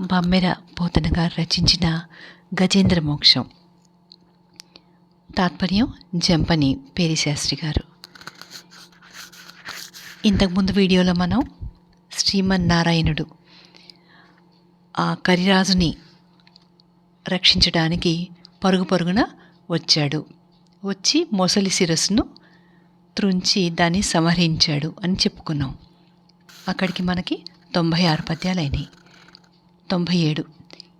బమ్మెర పోతన గారు రచించిన గజేంద్ర మోక్షం. తాత్పర్యం జంపని పేరిశాస్త్రి గారు. ఇంతకుముందు వీడియోలో మనం శ్రీమన్నారాయణుడు ఆ కరిరాజుని రక్షించడానికి పరుగు పరుగున వచ్చాడు. వచ్చి మొసలి శిరస్సును త్రుంచి దాన్ని సంహరించాడు అని చెప్పుకున్నాం. అక్కడికి మనకి తొంభై ఆరు పద్యాలైనాయి. తొంభై ఏడు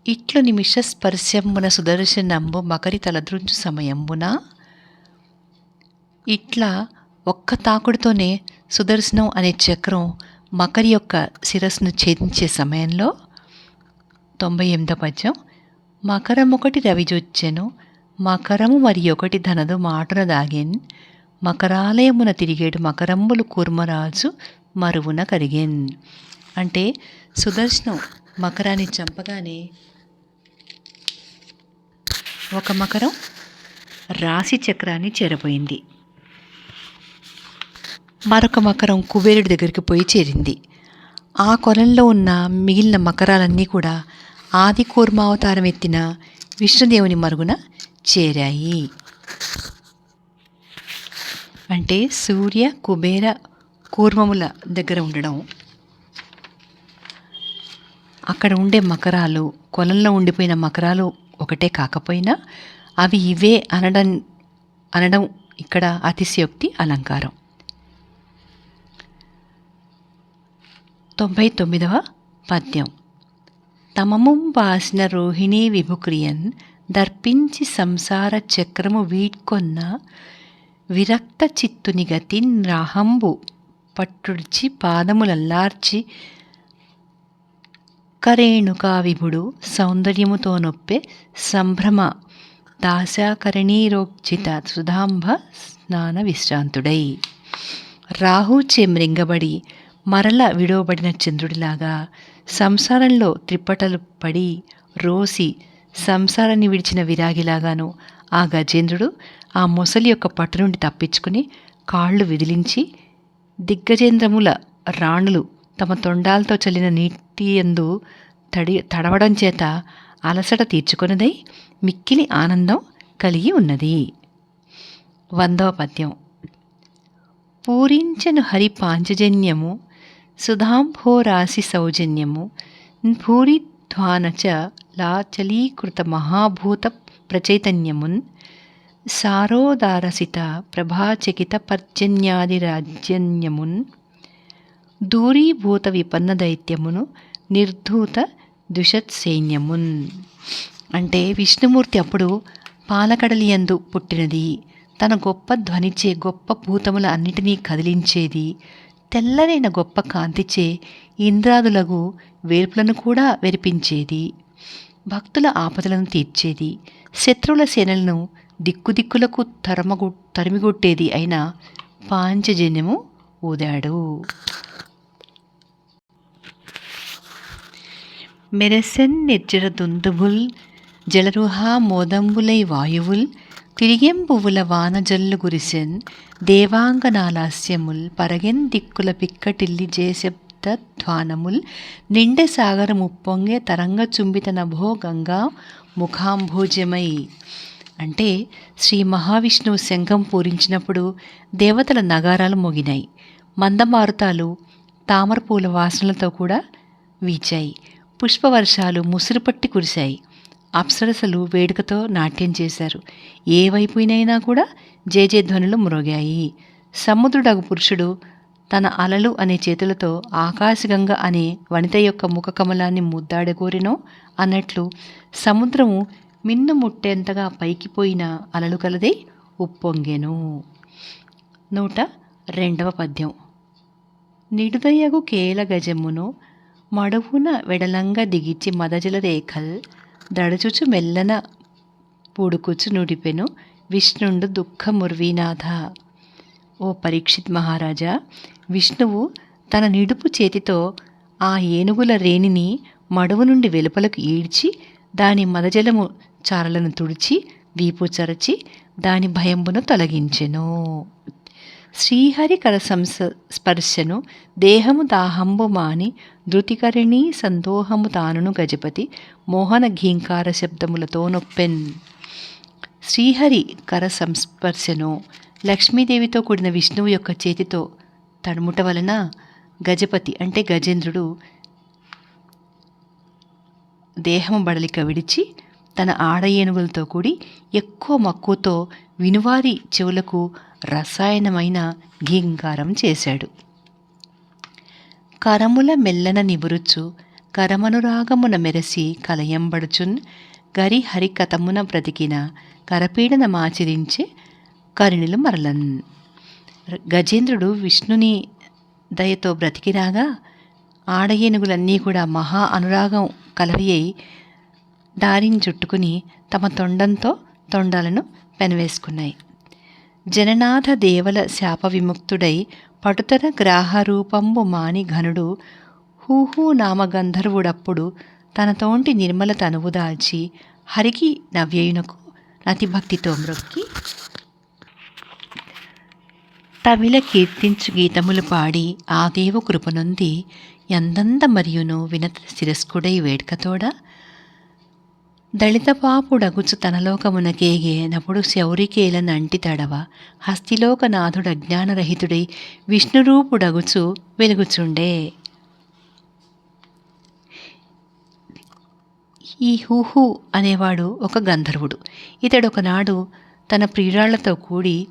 ఇట్లు నిమిష స్పర్శంబున సుదర్శనంబు మకరి తలద్రుంచు సమయంబున ఇట్లా ఒక్క తాకుడుతోనే సుదర్శనం అనే చక్రం మకరి యొక్క శిరస్సును ఛేదించే సమయంలో తొంభై ఎనిమిదో పద్యం. మకరం ఒకటి రవిజొచ్చెను మకరము మరి ఒకటి ధనదు మాటను దాగెన్ మకరాలయమున తిరిగేడు మకరంబులు కూర్మరాజు మరువున కరిగెన్. అంటే సుదర్శనం మకరాన్ని చంపగానే ఒక మకరం రాశి చక్రాన్ని చేరబోయింది. మరొక మకరం కుబేరుడి దగ్గరికి పోయి చేరింది. ఆ కొలంలో ఉన్న మిగిలిన మకరాలన్నీ కూడా ఆది కూర్మావతారం ఎత్తిన విష్ణుదేవుని మరుగున చేరాయి. అంటే సూర్య కుబేర కూర్మముల దగ్గర ఉండడం. అక్కడ ఉండే మకరాలు కొలంలో ఉండిపోయిన మకరాలు ఒకటే కాకపోయినా అవి ఇవే అనడం అనడం ఇక్కడ అతిశయోక్తి అలంకారం. తొంభై తొమ్మిదవ పద్యం. తమముం వాసిన రోహిణీ విభుక్రియన్ దర్పించి సంసార చక్రము వీడ్కొన్న విరక్త చిత్తుని గతిన్ రాహంబు పట్టుడిచి పాదములల్లార్చి కరేణుకా విభుడు సౌందర్యముతో నొప్పే సంభ్రమ దాశాకరణీరోచిత సుధాంబ స్నాన విశ్రాంతుడై రాహుచే మృంగబడి మరల విడవబడిన చంద్రుడిలాగా సంసారంలో త్రిప్పటలు పడి రోసి సంసారాన్ని విడిచిన విరాగిలాగాను ఆ గజేంద్రుడు ఆ మొసలి యొక్క పట్టు నుండి తప్పించుకుని కాళ్ళు విదిలించి దిగ్గజేంద్రముల రాణులు తమ తొండాలతో చల్లిన నీటి ఎందు తడి తడవడం చేత అలసట తీర్చుకున్నదై మిక్కిలి ఆనందం కలిగి ఉన్నది. వందవ పద్యం. పూరించను హరి పాంచజన్యము సుధాంభోరాశి సౌజన్యము భూరిధ్వానచ లాచలీకృత మహాభూత ప్రచైతన్యమున్ సారోదారసిత ప్రభాచకిత పర్జన్యాదిరాజన్యమున్ దూరీభూత విపన్న దైత్యమును నిర్ధూత దుషత్సైన్యమున్ అంటే విష్ణుమూర్తి అప్పుడు పాలకడలి యందు పుట్టినది తన గొప్ప ధ్వనిచే గొప్ప భూతముల అన్నిటినీ కదిలించేది తెల్లనైన గొప్ప కాంతిచే ఇంద్రాదులకు వేర్పులను కూడా వెరిపించేది భక్తుల ఆపదలను తీర్చేది శత్రువుల సేనలను దిక్కుదిక్కులకు తరమగు తరిమిగొట్టేది అయిన పాంచజన్యము ఊదాడు మెరసెన్ నిర్జర దుందుబుల్ జలరుహా మోదంబులై వాయువుల్ తిరిగెంపువుల వానజల్లు గురిసెన్ దేవాంగనాలాస్యముల్ పరగెన్ దిక్కుల పిక్కటిల్లి జేశబ్ద ధ్వానముల్ నిండె సాగర ముప్పొంగే తరంగ చుంబిత నభో గంగా ముఖాంభోజమై అంటే శ్రీ మహావిష్ణువు శంఖం పూరించినప్పుడు దేవతల నగారాలు మోగినాయి. మందమారుతాలు తామరపూల వాసనలతో కూడా వీచాయి. పుష్పవర్షాలు ముసురుపట్టి కురిశాయి. అప్సరసలు వేడుకతో నాట్యం చేశారు. ఏ వైపునైనా కూడా జేజేధ్వనులు మ్రోగాయి. సముద్రుడగు పురుషుడు తన అలలు అనే చేతులతో ఆకాశగంగ అనే వనిత యొక్క ముఖ కమలాన్ని ముద్దాడగోరినో అన్నట్లు సముద్రము మిన్ను ముట్టేంతగా పైకిపోయిన అలలు కలదే ఉప్పొంగెను. నూట రెండవ పద్యం. నిడుదయగు కేల గజమును మడవున వెడలంగా దిగిచి మదజల రేఖల్ దడచుచు మెల్లన పూడుకుచు నుడిపెను విష్ణుండు దుఃఖముర్వీనాథ ఓ పరీక్షిత్ మహారాజా విష్ణువు తన నిడుపు చేతితో ఆ ఏనుగుల రేణిని మడువు నుండి వెలుపలకు ఈడ్చి దాని మదజలము చారలను తుడిచి వీపు చరచి దాని భయంబును తొలగించెను శ్రీహరికర సంస స్పర్శను దేహము దాహంబు మాని ధృతికరిణీ సందోహము తానును గజపతి మోహన ఘీంకార శబ్దములతో నొప్పెన్ శ్రీహరి కర సంస్పర్శను లక్ష్మీదేవితో కూడిన విష్ణువు యొక్క చేతితో తడుముట వలన గజపతి అంటే గజేంద్రుడు దేహము బడలిక విడిచి తన ఆడ ఏనుగులతో కూడి ఎక్కువ మక్కువతో వినువారి చెవులకు రసాయనమైన ఘీంకారం చేశాడు. కరముల మెల్లన నిబురుచు కరమనురాగమున మెరసి కలయంబడుచున్ గరి హరికథమున బ్రతికిన కరపీడన మాచిరించే కరుణులు మరలన్. గజేంద్రుడు విష్ణుని దయతో బ్రతికిరాగా ఆడ ఏనుగులన్నీ కూడా మహా అనురాగం కలవి అయి దారిని చుట్టుకుని తమ తొండంతో తొండాలను పెనవేసుకున్నాయి. జననాథ దేవల శాప విముక్తుడై పటుతర గ్రాహరూపంబు మాని ఘనుడు హూహూ నామ గంధర్వుడప్పుడు తన తోంటి నిర్మల తనువు దాల్చి హరికి నవ్యయునకు నతిభక్తితో మ్రొక్కి తమిళ కీర్తించు గీతములు పాడి ఆ దేవ కృపనుంది ఎందంద మరియును వినత శిరస్కుడై వేడుకతోడ దళిత పాపుడగుచు తనలోకమునకేగే నప్పుడు శౌరికేలన అంటి తడవ హస్తిలోకనాథుడు అజ్ఞానరహితుడై విష్ణురూపుడగుచు వెలుగుచుండే. ఈ హూహు అనేవాడు ఒక గంధర్వుడు. ఇతడు ఒకనాడు తన ప్రియురాళ్ళతో కూడి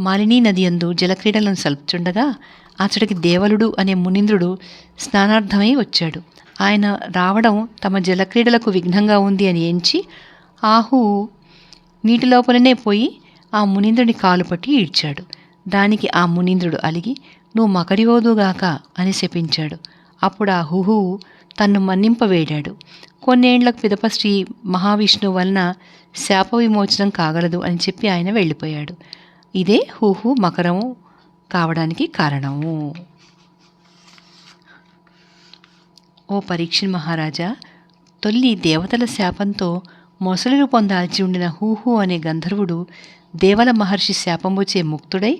మాలినీ నదియందు జలక్రీడలను సల్పుచుండగా అతడికి దేవలుడు అనే మునీంద్రుడు స్నానార్థమై వచ్చాడు. ఆయన రావడం తమ జలక్రీడలకు విఘ్నంగా ఉంది అని ఎంచి ఆహు నీటి లోపలనే పోయి ఆ మునీంద్రుని కాలు పట్టి ఈడ్చాడు. దానికి ఆ మునీంద్రుడు అలిగి నువ్వు మకరివోదుగాక అని శపించాడు. అప్పుడు ఆ హుహు తన్ను మన్నింపవేడాడు కొన్నేండ్లకు పిదప శ్రీ మహావిష్ణువు వలన శాప విమోచనం కాగలదు అని చెప్పి ఆయన వెళ్ళిపోయాడు. ఇదే హుహు మకరము కావడానికి కారణము. ఓ పరీక్షణ్ మహారాజా తొల్లి దేవతల శాపంతో మొసలి రూపం దాల్చి ఉండిన హూహు అనే గంధర్వుడు దేవల మహర్షి శాపముచే ముక్తుడై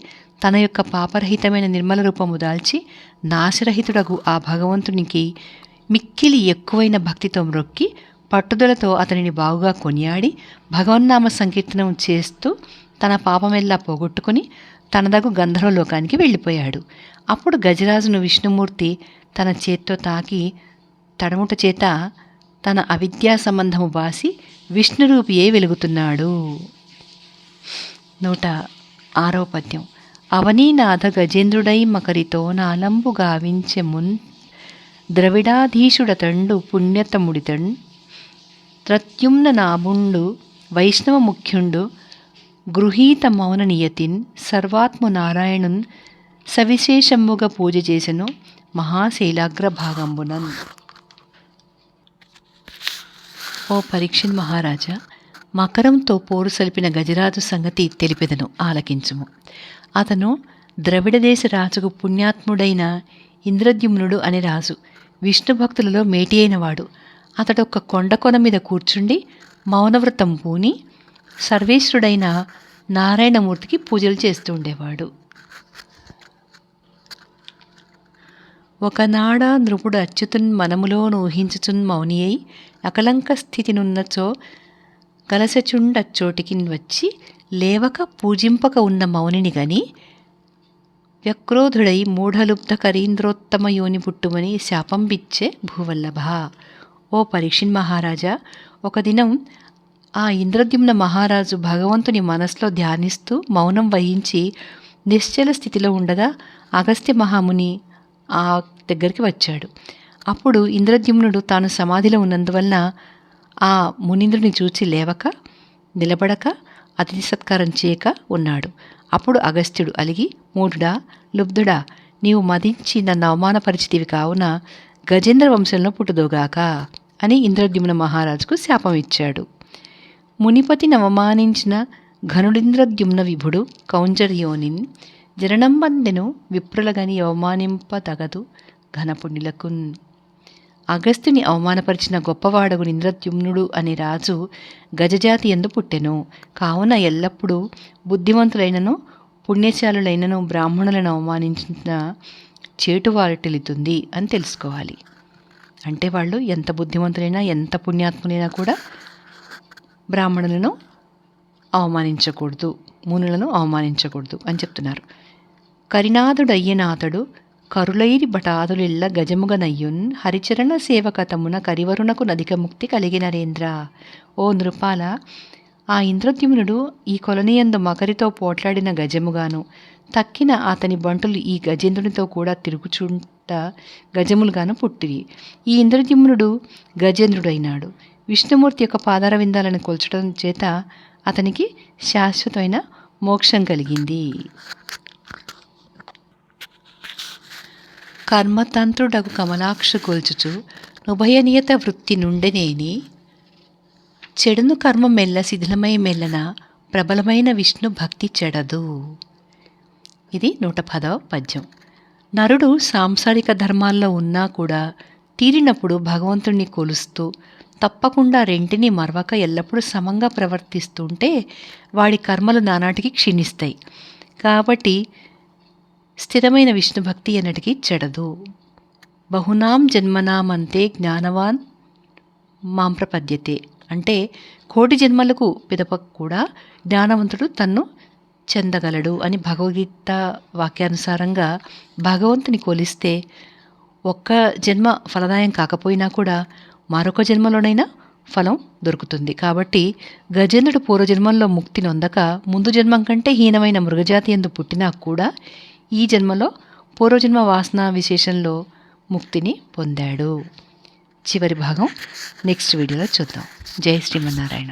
తన యొక్క పాపరహితమైన నిర్మల రూపము దాల్చి నాశరహితుడగు ఆ భగవంతునికి మిక్కిలి ఎక్కువైన భక్తితో మ్రొక్కి పట్టుదలతో అతనిని బాగుగా కొనియాడి భగవన్నామ సంకీర్తనం చేస్తూ తన పాపమెల్లా పోగొట్టుకుని తనదగు గంధర్వలోకానికి వెళ్ళిపోయాడు. అప్పుడు గజరాజును విష్ణుమూర్తి తన చేత్తో తాకి తడముట చేత తన అవిద్యా సంబంధము బాసి విష్ణురూపియే వెలుగుతున్నాడు. నూట ఆరో పద్యం. అవనీనాథ గజేంద్రుడై మకరితో నాలంబు గావించె మున్ ద్రవిడాధీశుడతండు పుణ్యతముడితన్ త్రత్యుమ్న నాభుండు వైష్ణవ ముఖ్యుండు గృహీత మౌన నియతిన్ సర్వాత్మ నారాయణున్ సవిశేషముగా పూజ చేసెను మహాశైలాగ్ర భాగంబునన్. ఓ పరీక్షన్ మహారాజా మకరంతో పోరు సలిపిన గజరాజు సంగతి తెలిపెదను ఆలకించుము. అతను ద్రవిడదేశ రాజుకు పుణ్యాత్ముడైన ఇంద్రద్యుమ్నుడు అనే రాజు విష్ణు భక్తులలో మేటి అయినవాడు అతడు ఒక కొండ కొన మీద కూర్చుండి మౌనవ్రతం పూని సర్వేశ్వరుడైన నారాయణమూర్తికి పూజలు చేస్తూ ఉండేవాడు. ఒకనాడ నృపుడు అచ్యుతున్ మనములో ఊహించుచున్ మౌని అయి అకలంక స్థితినున్నచో కలసచుండచ్చోటికి వచ్చి లేవక పూజింపక ఉన్న మౌనిని గని వ్యక్రోధుడై మూఢలుబ్ధ కరీంద్రోత్తమ యోని పుట్టుమని శాపం బిచ్చే భూవల్లభ. ఓ పరీక్షిన్ మహారాజా ఒక దినం ఆ ఇంద్రద్యుమ్న మహారాజు భగవంతుని మనస్లో ధ్యానిస్తూ మౌనం వహించి నిశ్చల స్థితిలో ఉండగా అగస్త్య మహాముని ఆ దగ్గరికి వచ్చాడు. అప్పుడు ఇంద్రద్యుమ్నుడు తాను సమాధిలో ఉన్నందువలన ఆ మునీంద్రుని చూచి లేవక నిలబడక అతిథి సత్కారం చేయక ఉన్నాడు. అప్పుడు అగస్త్యుడు అలిగి మూఢుడా లుబ్ధుడా నీవు మదించి నన్ను అవమానపరిచితివి కావున గజేంద్ర వంశంలో పుట్టుదోగాక అని ఇంద్రద్యుమ్న మహారాజుకు శాపం ఇచ్చాడు. మునిపతిని అవమానించిన ఘనుడింద్రద్యుమ్న విభుడు కౌంజర్యోనిన్ జననంబందెను విప్రులగని అవమానింపదగదు ఘనపుణ్యులకున్ అగస్త్యుని అవమానపరిచిన గొప్పవాడగు ఇంద్రద్యుమ్నుడు అనే రాజు గజజాతి ఎందు పుట్టెను. కావున ఎల్లప్పుడూ బుద్ధిమంతులైనను పుణ్యశాలులైనను బ్రాహ్మణులను అవమానించిన చేటు వారటిల్లుతుంది అని తెలుసుకోవాలి. అంటే వాళ్ళు ఎంత బుద్ధిమంతులైనా ఎంత పుణ్యాత్ములైనా కూడా బ్రాహ్మణులను అవమానించకూడదు మునులను అవమానించకూడదు అని చెప్తున్నారు. కరినాథుడయ్యనాథుడు కరులైరి బటాదులిల్ల గజముగనయ్యున్ హరిచరణ సేవకతమున కరివరుణకు నదిక ముక్తి కలిగిన నరేంద్ర ఓ నృపాల ఆ ఇంద్రద్యుమ్నుడు ఈ కొలనియందు మకరితో పోట్లాడిన గజముగాను తక్కిన అతని బంటులు ఈ గజేంద్రునితో కూడా తిరుగుచుంట గజములుగాను పుట్టివి ఈ ఇంద్రద్యుమ్నుడు గజేంద్రుడైనాడు. విష్ణుమూర్తి యొక్క పాదార విందాలను కొల్చడం చేత అతనికి శాశ్వతమైన మోక్షం కలిగింది. కర్మతంత్రుడగు కమలాక్ష కొల్చుచు నుభయనియత వృత్తి నుండెనేని చెడును కర్మ మెల్ల శిథిలమై మెల్లన ప్రబలమైన విష్ణు భక్తి చెడదు. ఇది నూట పదవ పద్యం. నరుడు సాంసారిక ధర్మాల్లో ఉన్నా కూడా తీరినప్పుడు భగవంతుణ్ణి కొలుస్తూ తప్పకుండా రెంటిని మరవక ఎల్లప్పుడూ సమంగా ప్రవర్తిస్తుంటే వాడి కర్మలు నానాటికి క్షీణిస్తాయి. కాబట్టి స్థిరమైన విష్ణు భక్తి ఎన్నటికీ చెడదు. బహునాం జన్మనామంతే జ్ఞానవాన్ మాం ప్రపద్యతే. అంటే కోటి జన్మలకు పిదప కూడా జ్ఞానవంతుడు తన్ను చెందగలడు అని భగవద్గీత వాక్యానుసారంగా భగవంతుని కొలిస్తే ఒక్క జన్మ ఫలదాయం కాకపోయినా కూడా మరొక జన్మలోనైనా ఫలం దొరుకుతుంది. కాబట్టి గజేంద్రుడు పూర్వజన్మంలో ముక్తి నొందక ముందు జన్మం కంటే హీనమైన మృగజాతి ఎందు పుట్టినా కూడా ఈ జన్మలో పూర్వజన్మ వాసన విశేషంలో ముక్తిని పొందాడు. చివరి భాగం నెక్స్ట్ వీడియోలో చూద్దాం. జై శ్రీమన్నారాయణ.